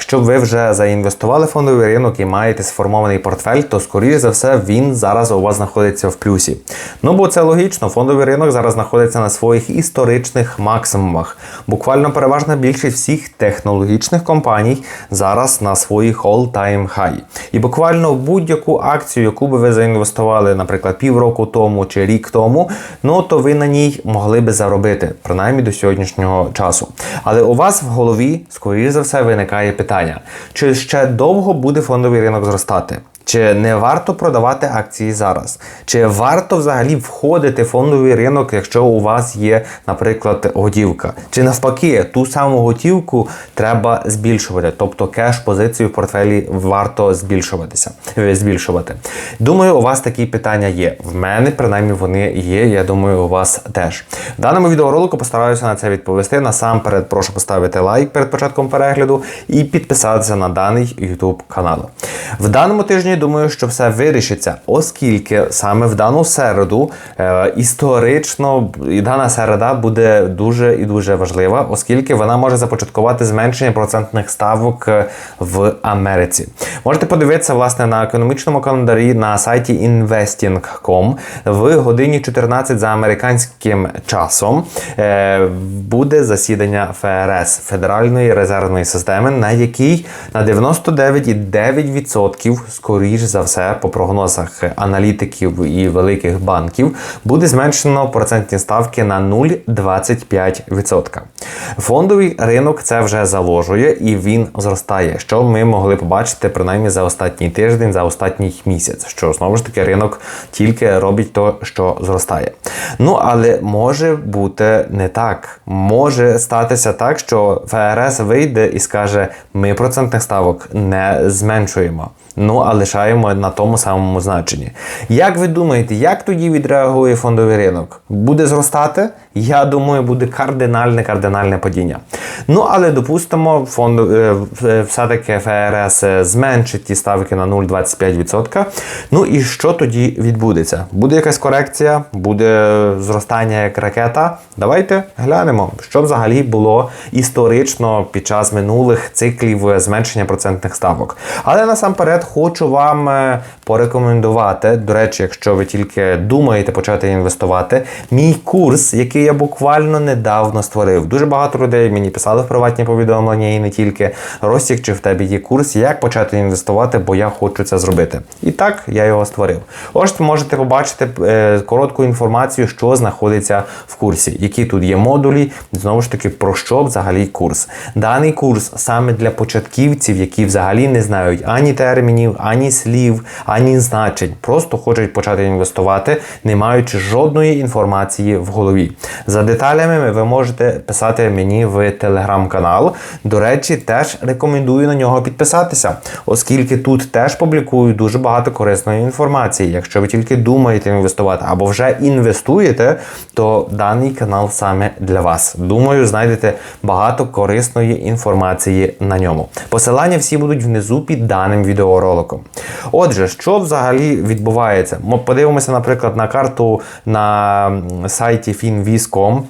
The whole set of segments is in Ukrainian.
Якщо ви вже заінвестували в фондовий ринок і маєте сформований портфель, то скоріш за все він зараз у вас знаходиться в плюсі. Ну бо це логічно, фондовий ринок зараз знаходиться на своїх історичних максимумах. Буквально переважна більшість всіх технологічних компаній зараз на своїх all-time high. І буквально будь-яку акцію, яку би ви заінвестували, наприклад, півроку тому чи рік тому, ну то ви на ній могли би заробити, принаймні до сьогоднішнього часу. Але у вас в голові, скоріш за все, виникає питання: чи ще довго буде фондовий ринок зростати? Чи не варто продавати акції зараз? Чи варто взагалі входити в фондовий ринок, якщо у вас є, наприклад, готівка? Чи навпаки, ту саму готівку треба збільшувати? Тобто кеш-позицію в портфелі варто збільшуватися, е, збільшувати. Думаю, у вас такі питання є. В мене, принаймні, вони є. Я думаю, у вас теж. В даному відеоролику постараюся на це відповісти. Насамперед, прошу поставити лайк перед початком перегляду і підписатися на даний YouTube канал. В даному тижні думаю, що все вирішиться, оскільки саме в дану середу е, історично і дана середа буде дуже і дуже важлива, оскільки вона може започаткувати зменшення процентних ставок е, в Америці. Можете подивитися власне на економічному календарі на сайті investing.com в годині 14 за американським часом е, буде засідання ФРС Федеральної резервної системи, на якій на 99,9% скоріш за все, по прогнозах аналітиків і великих банків, буде зменшено процентні ставки на 0,25%. Фондовий ринок це вже заложує і він зростає, що ми могли побачити принаймні за останній тиждень, за останній місяць. Що знову ж таки ринок тільки робить то, що зростає. Ну але може бути не так. Може статися так, що ФРС вийде і скаже: ми процентних ставок не зменшуємо. Ну, а лишаємо на тому самому значенні. Як ви думаєте, як тоді відреагує фондовий ринок? Буде зростати? Я думаю, буде кардинальне кардинальне падіння. Ну, але допустимо, фонд е, е, все-таки ФРС е, зменшить ті ставки на 0,25%. Ну і що тоді відбудеться? Буде якась корекція, буде зростання як ракета. Давайте глянемо, що взагалі було історично під час минулих циклів зменшення процентних ставок. Але насамперед хочу вам порекомендувати. До речі, якщо ви тільки думаєте почати інвестувати, мій курс, який я буквально недавно створив. Дуже багато людей мені писали в приватні повідомлення і не тільки. Ростік, чи в тебе є курс, як почати інвестувати, бо я хочу це зробити. І так я його створив. Ось ви можете побачити е, коротку інформацію, що знаходиться в курсі, які тут є модулі, знову ж таки, про що взагалі курс. Даний курс саме для початківців, які взагалі не знають ані термінів, ані слів, ані значень. Просто хочуть почати інвестувати, не маючи жодної інформації в голові. За деталями ви можете писати мені в телеграм-канал. До речі, теж рекомендую на нього підписатися, оскільки тут теж публікую дуже багато корисної інформації. Якщо ви тільки думаєте інвестувати або вже інвестуєте, то даний канал саме для вас. Думаю, знайдете багато корисної інформації на ньому. Посилання всі будуть внизу під даним відеороликом. Отже, що взагалі відбувається? Ми подивимося, наприклад, на карту на сайті finviz.com.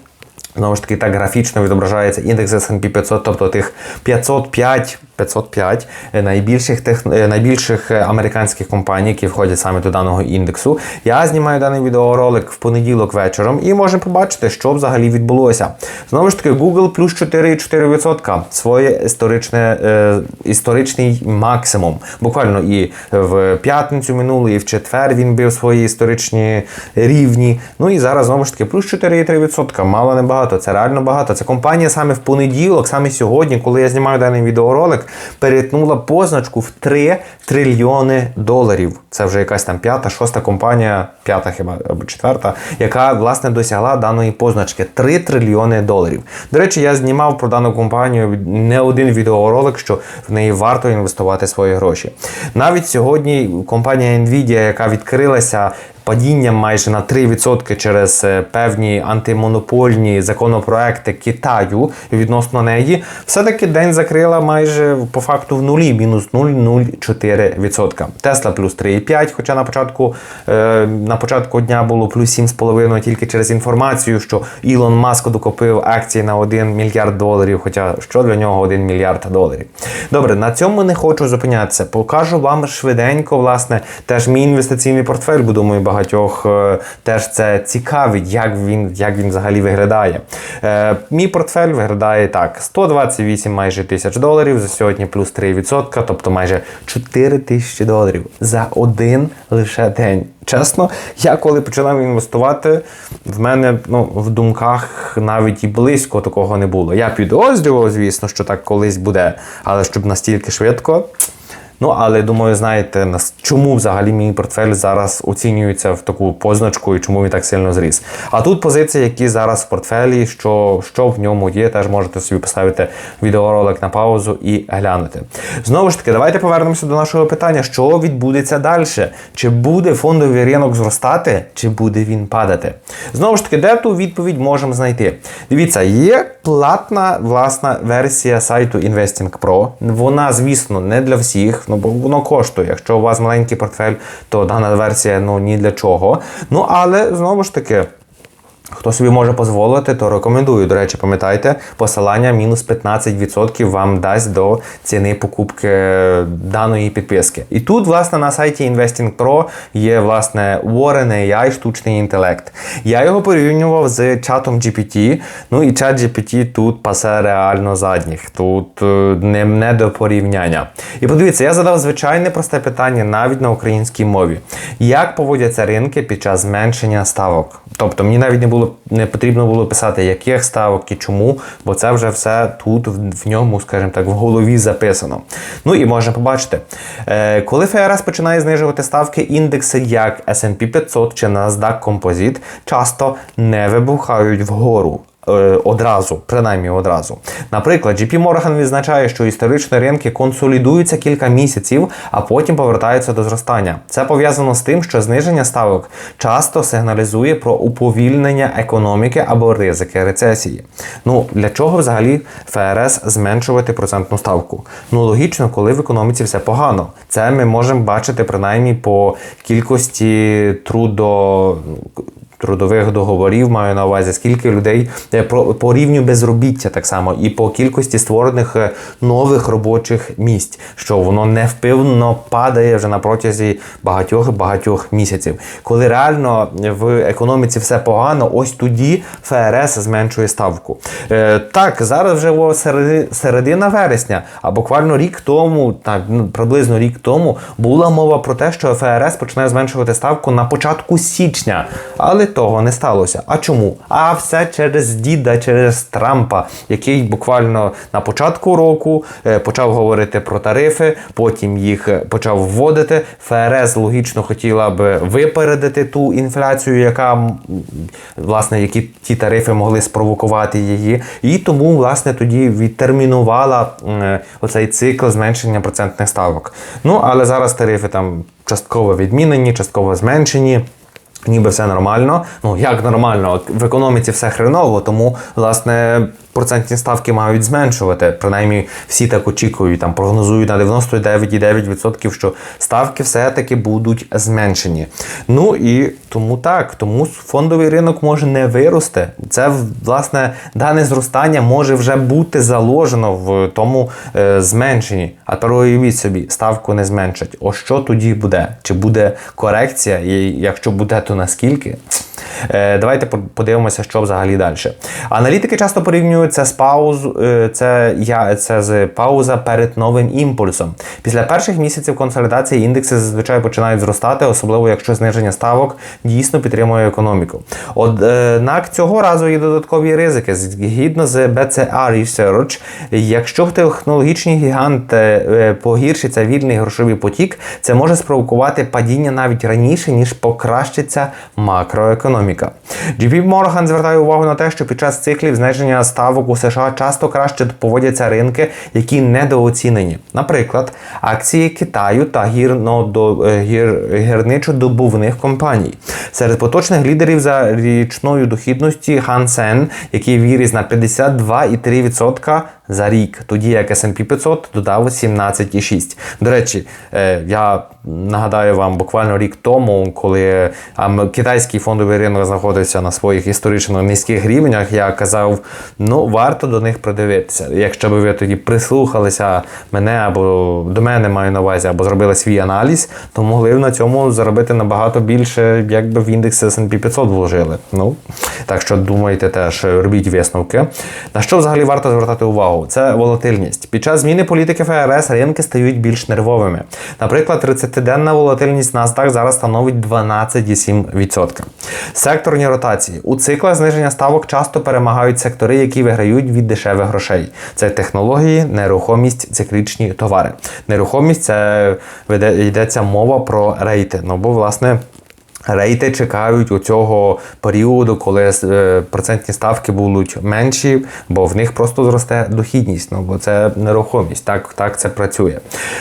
Знову ж таки, так графічно відображається індекс S&P 500, тобто тих 505 505 найбільших тех... найбільших американських компаній, які входять саме до даного індексу. Я знімаю даний відеоролик в понеділок вечором і можемо побачити, що взагалі відбулося. Знову ж таки, Google плюс 4,4%. Своє історичне, е, історичний максимум. Буквально і в п'ятницю минулу, і в четвер він бив свої історичні рівні. Ну і зараз знову ж таки плюс 4,3%. Мало не багато. Це реально багато. Це компанія саме в понеділок, саме сьогодні, коли я знімаю даний відеоролик перетнула позначку в 3 трильйони доларів. Це вже якась там п'ята, шоста компанія, п'ята хіба або четверта, яка власне досягла даної позначки 3 трильйони доларів. До речі, я знімав про дану компанію не один відеоролик, що в неї варто інвестувати свої гроші. Навіть сьогодні компанія Nvidia, яка відкрилася падінням майже на 3% через е, певні антимонопольні законопроекти Китаю відносно неї, все-таки день закрила майже по факту в нулі, мінус 0,04%. Тесла плюс 3,5%, хоча на початку, е, на початку дня було плюс 7,5% тільки через інформацію, що Ілон Маск докупив акції на 1 мільярд доларів, хоча що для нього 1 мільярд доларів. Добре, на цьому не хочу зупинятися. Покажу вам швиденько, власне, теж мій інвестиційний портфель, бо думаю, багатьох е, теж це цікавить, як він, як він взагалі виглядає. Е, мій портфель виглядає так: 128 майже тисяч доларів за сьогодні плюс 3%, тобто майже 4 тисячі доларів за один лише день. Чесно, я коли починав інвестувати, в мене ну, в думках навіть і близько такого не було. Я підозрював, звісно, що так колись буде, але щоб настільки швидко. Ну, але думаю, знаєте, чому взагалі мій портфель зараз оцінюється в таку позначку і чому він так сильно зріс. А тут позиції, які зараз в портфелі, що, що в ньому є, теж можете собі поставити відеоролик на паузу і глянути. Знову ж таки, давайте повернемося до нашого питання: що відбудеться далі? Чи буде фондовий ринок зростати, чи буде він падати? Знову ж таки, де ту відповідь можемо знайти? Дивіться, є платна власна версія сайту Investing. Вона, звісно, не для всіх, ну бо воно коштує. Якщо у вас маленький портфель, то дана версія ну ні для чого. Ну але знову ж таки. Хто собі може дозволити, то рекомендую. До речі, пам'ятайте, посилання мінус 15% вам дасть до ціни покупки даної підписки. І тут, власне, на сайті Investing Pro є власне Warren AI, штучний інтелект. Я його порівнював з чатом GPT. Ну і чат GPT тут пасе реально задніх. Тут е, не, не до порівняння. І подивіться, я задав звичайне просте питання навіть на українській мові. Як поводяться ринки під час зменшення ставок? Тобто мені навіть не було не потрібно було писати, яких ставок і чому, бо це вже все тут в, в ньому, скажімо так, в голові записано. Ну і можна побачити, е, коли ФРС починає знижувати ставки, індекси як S&P 500 чи NASDAQ Composite часто не вибухають вгору. Е, Одразу, принаймні одразу. Наприклад, JP Morgan відзначає, що історичні ринки консолідуються кілька місяців, а потім повертаються до зростання. Це пов'язано з тим, що зниження ставок часто сигналізує про уповільнення економіки або ризики рецесії. Ну для чого взагалі ФРС зменшувати процентну ставку? Ну логічно, коли в економіці все погано. Це ми можемо бачити принаймні по кількості трудо трудових договорів маю на увазі, скільки людей е, про по рівню безробіття так само, і по кількості створених е, нових робочих місць, що воно невпевно падає вже на протязі багатьох багатьох місяців. Коли реально в економіці все погано, ось тоді ФРС зменшує ставку. Е, так, зараз вже середина вересня, а буквально рік тому, так ну, приблизно рік тому, була мова про те, що ФРС почне зменшувати ставку на початку січня, але того не сталося. А чому? А все через діда, через Трампа, який буквально на початку року е, почав говорити про тарифи, потім їх е, почав вводити. ФРС логічно хотіла б випередити ту інфляцію, яка власне які ті тарифи могли спровокувати її. І тому, власне, тоді відтермінувала е, оцей цикл зменшення процентних ставок. Ну але зараз тарифи там частково відмінені, частково зменшені. Ніби все нормально. Ну як нормально? В економіці все хреново, тому власне процентні ставки мають зменшувати. Принаймні всі так очікують, там прогнозують на 99,9%, що ставки все-таки будуть зменшені. Ну і тому так, тому фондовий ринок може не вирости. Це власне дане зростання може вже бути заложено в тому е, зменшенні. А тепер уявіть собі, ставку не зменшать. О що тоді буде? Чи буде корекція? І якщо буде, то наскільки? Е, Давайте по- подивимося, що взагалі далі. Аналітики часто порівнюють це з пауз, е, це, я, це з пауза перед новим імпульсом. Після перших місяців консолідації індекси зазвичай починають зростати, особливо якщо зниження ставок дійсно підтримує економіку. Однак цього разу є додаткові ризики. Згідно з BCA Research, якщо технологічні гіганти е, погіршиться вільний грошовий потік, це може спровокувати падіння навіть раніше, ніж покращиться змінюється макроекономіка. JP Morgan звертає увагу на те, що під час циклів зниження ставок у США часто краще поводяться ринки, які недооцінені. Наприклад, акції Китаю та е, гір, гірничодобувних компаній. Серед поточних лідерів за річною дохідності Хан Сен, який виріс на 52,3% за рік, тоді як S&P 500 додав 17,6%. До речі, е, я нагадаю вам буквально рік тому, коли китайський фондовий ринок знаходився на своїх історично низьких рівнях, я казав, ну варто до них придивитися. Якщо б ви тоді прислухалися мене або до мене маю на увазі, або зробили свій аналіз, то могли б на цьому заробити набагато більше, якби в індекс S&P 500 вложили. Ну так що думайте теж, робіть висновки. На що взагалі варто звертати увагу? Це волатильність. Під час зміни політики ФРС ринки стають більш нервовими. Наприклад, 30-денна волатильність NASDAQ зараз становить 12,7%. Секторні ротації. У циклах зниження ставок часто перемагають сектори, які виграють від дешевих грошей. Це технології, нерухомість, циклічні товари. Нерухомість це йдеться мова про рейти. Ну бо, власне. Рейти чекають у цього періоду, коли е, процентні ставки будуть менші, бо в них просто зросте дохідність, ну бо це нерухомість. Так так це працює.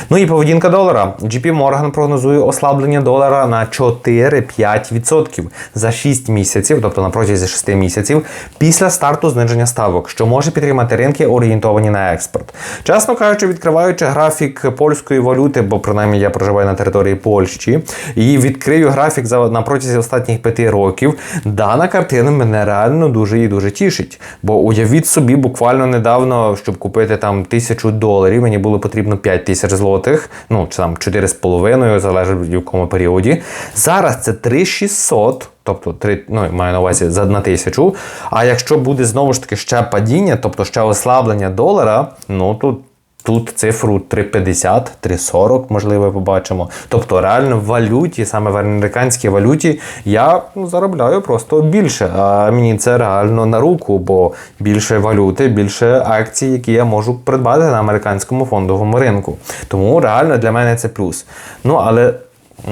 Ну і поведінка долара. JP Morgan прогнозує ослаблення долара на 4-5% за 6 місяців, тобто на протязі 6 місяців, після старту зниження ставок, що може підтримати ринки, орієнтовані на експорт. Чесно кажучи, відкриваючи графік польської валюти, бо принаймні я проживаю на території Польщі, і відкрию графік за на протязі останніх п'яти років, дана картина мене реально дуже і дуже тішить. Бо уявіть собі, буквально недавно, щоб купити там тисячу доларів, мені було потрібно 5 тисяч злотих, ну чи там 4,5, залежить в якому періоді. Зараз це 3600. Тобто 3, ну, маю на увазі за на тисячу. А якщо буде знову ж таки ще падіння, тобто ще ослаблення долара, ну то Тут цифру 3,50, 3,40, можливо, побачимо. Тобто, реально в валюті, саме в американській валюті, я ну, заробляю просто більше. А мені це реально на руку, бо більше валюти, більше акцій, які я можу придбати на американському фондовому ринку. Тому реально для мене це плюс. Ну, але.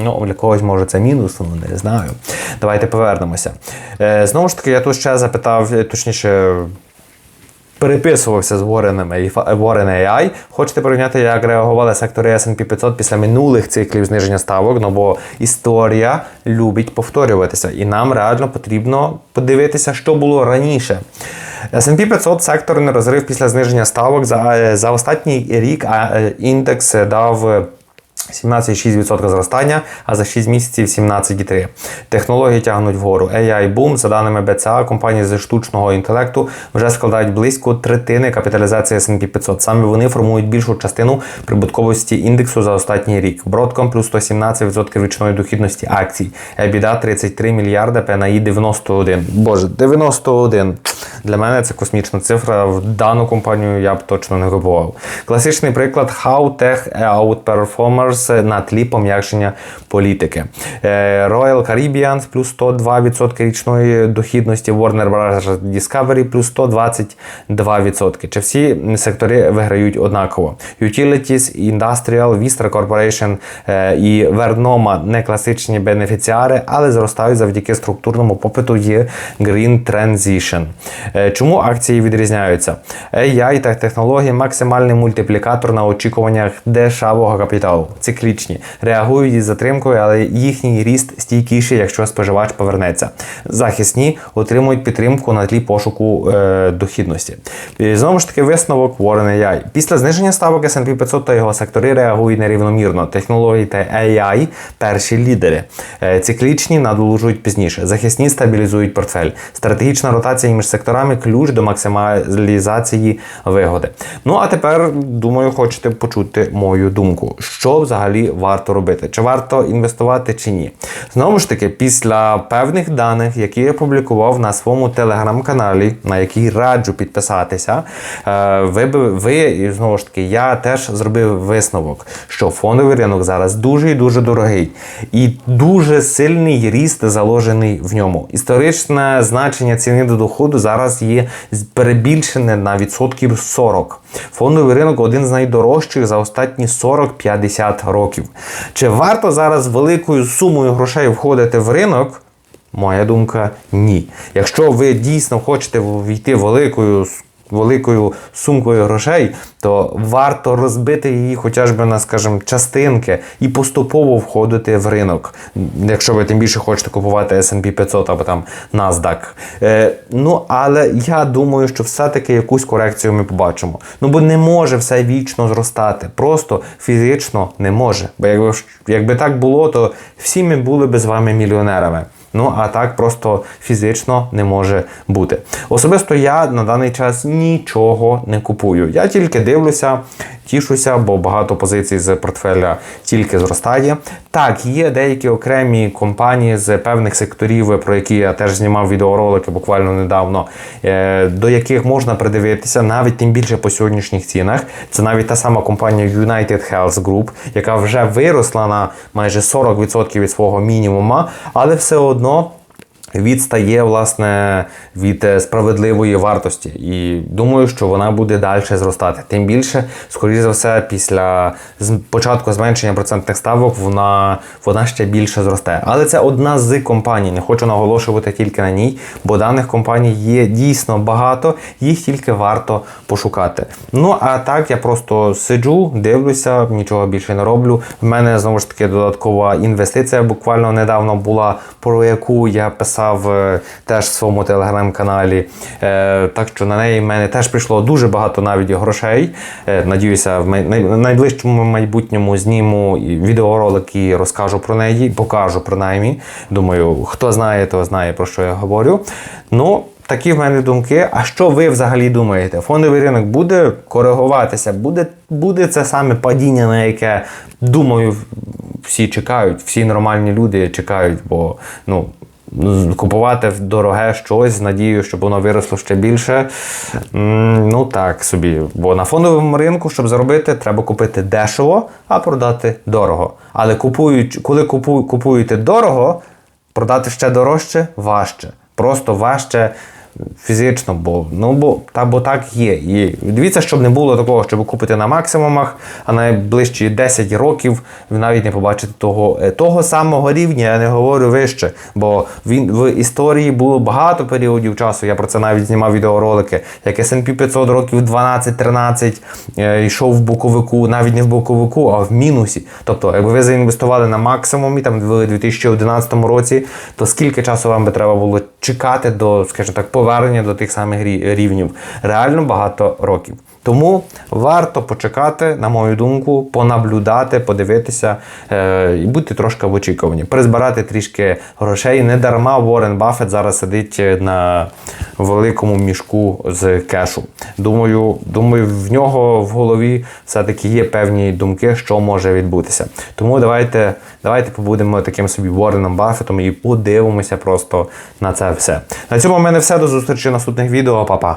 Ну, для когось може це мінус, ну не знаю. Давайте повернемося. Е, Знову ж таки, я тут ще запитав, точніше, переписувався з Warren AI. Хочете порівняти, як реагували сектори S&P 500 після минулих циклів зниження ставок? Ну бо історія любить повторюватися, і нам реально потрібно подивитися, що було раніше. S&P 500 секторний розрив після зниження ставок за за останній рік е, індекс дав 17,6% зростання, а за 6 місяців 17,3%. Технології тягнуть вгору. AI Boom, за даними BCA, компанії зі штучного інтелекту вже складають близько третини капіталізації S&P 500. Саме вони формують більшу частину прибутковості індексу за останній рік. Broadcom плюс 117% річної дохідності акцій. EBITDA 33 мільярда, PNI 91. Боже, 91. Для мене це космічна цифра. В дану компанію я б точно не купував. Класичний приклад How Tech Outperformers на тлі пом'якшення політики. Е, Royal Caribbean плюс 102% річної дохідності, Warner Bros. Discovery плюс 122%. Чи всі сектори виграють однаково? Utilities, Industrial, Vistra Corporation е, і Vernoma не класичні бенефіціари, але зростають завдяки структурному попиту є Green Transition. Е, чому акції відрізняються? AI та технології максимальний мультиплікатор на очікуваннях дешевого капіталу, циклічні, реагують із затримкою, але їхній ріст стійкіший, якщо споживач повернеться. Захисні отримують підтримку на тлі пошуку е, дохідності. І знову ж таки, висновок Warren AI. Після зниження ставок S&P 500 та його сектори реагують нерівномірно. Технології та AI перші лідери. Е, циклічні надолужують пізніше. Захисні стабілізують портфель. Стратегічна ротація між секторами ключ до максималізації вигоди. Ну а тепер, думаю, хочете почути мою думку, що взагалі варто робити, чи варто інвестувати, чи ні. Знову ж таки, після певних даних, які я публікував на своєму телеграм-каналі, на який раджу підписатися, е, ви ви і знову ж таки, я теж зробив висновок, що фондовий ринок зараз дуже і дуже дорогий, і дуже сильний ріст заложений в ньому. Історичне значення ціни до доходу зараз є перебільшене на відсотків 40. Фондовий ринок один з найдорожчих за останні 40-50 років. Чи варто зараз великою сумою грошей входити в ринок? Моя думка ні. Якщо ви дійсно хочете війти великою великою сумкою грошей, то варто розбити її хоча б на, скажімо, частинки і поступово входити в ринок. Якщо ви тим більше хочете купувати S&P 500 або там NASDAQ. Е, ну, але я думаю, що все-таки якусь корекцію ми побачимо. Ну, бо не може все вічно зростати. Просто фізично не може. Бо якби, якби так було, то всі ми були би з вами мільйонерами. Ну а так просто фізично не може бути. Особисто я на даний час нічого не купую. Я тільки дивлюся, тішуся, бо багато позицій з портфеля тільки зростає. Так, є деякі окремі компанії з певних секторів, про які я теж знімав відеоролики буквально недавно, е, до яких можна придивитися, навіть тим більше по сьогоднішніх цінах. Це навіть та сама компанія United Health Group, яка вже виросла на майже 40% від свого мінімума, але все одно відстає власне від е, справедливої вартості. І думаю, що вона буде далі зростати. Тим більше, скоріше за все, після початку зменшення процентних ставок вона, вона ще більше зросте. Але це одна з компаній. Не хочу наголошувати тільки на ній, бо даних компаній є дійсно багато, їх тільки варто пошукати. Ну а так я просто сиджу, дивлюся, нічого більше не роблю. В мене знову ж таки додаткова інвестиція буквально недавно була, про яку я писав е, теж в своєму телеграм-каналі. Е, так що на неї в мене теж прийшло дуже багато навіть грошей. Е, надіюся, в найближчому майбутньому зніму відеоролик і розкажу про неї, покажу принаймні. Думаю, хто знає, то знає про що я говорю. Ну. Такі в мене думки. А що ви взагалі думаєте? Фондовий ринок буде коригуватися? Буде, буде це саме падіння, на яке думаю, всі чекають, всі нормальні люди чекають, бо ну. Купувати дороге щось з надією, щоб воно виросло ще більше. Ну так собі. Бо на фондовому ринку, щоб заробити, треба купити дешево, а продати дорого. Але купують, коли купу, купуєте дорого, продати ще дорожче важче. Просто важче фізично, бо ну бо та бо так є. І дивіться, щоб не було такого, щоб купити на максимумах, а найближчі 10 років ви навіть не побачите того, е, того самого рівня. Я не говорю вище, бо він в історії було багато періодів часу. Я про це навіть знімав відеоролики, як S&P 500 років 12-13 е, йшов в боковику, навіть не в боковику, а в мінусі. Тобто, якби ви заінвестували на максимумі там в 2011 році, то скільки часу вам би треба було чекати до, скажімо так, повернення до тих самих рі- рівнів? Реально багато років. Тому варто почекати, на мою думку, понаблюдати, подивитися е, і бути трошки в очікуванні. Призбирати трішки грошей. Не дарма Уоррен Баффет зараз сидить на великому мішку з кешу. Думаю, думаю, в нього в голові все-таки є певні думки, що може відбутися. Тому давайте, давайте побудемо таким собі Уорреном Баффетом і подивимося просто на це все. На цьому в мене все. До зустрічі наступних відео. Па-па.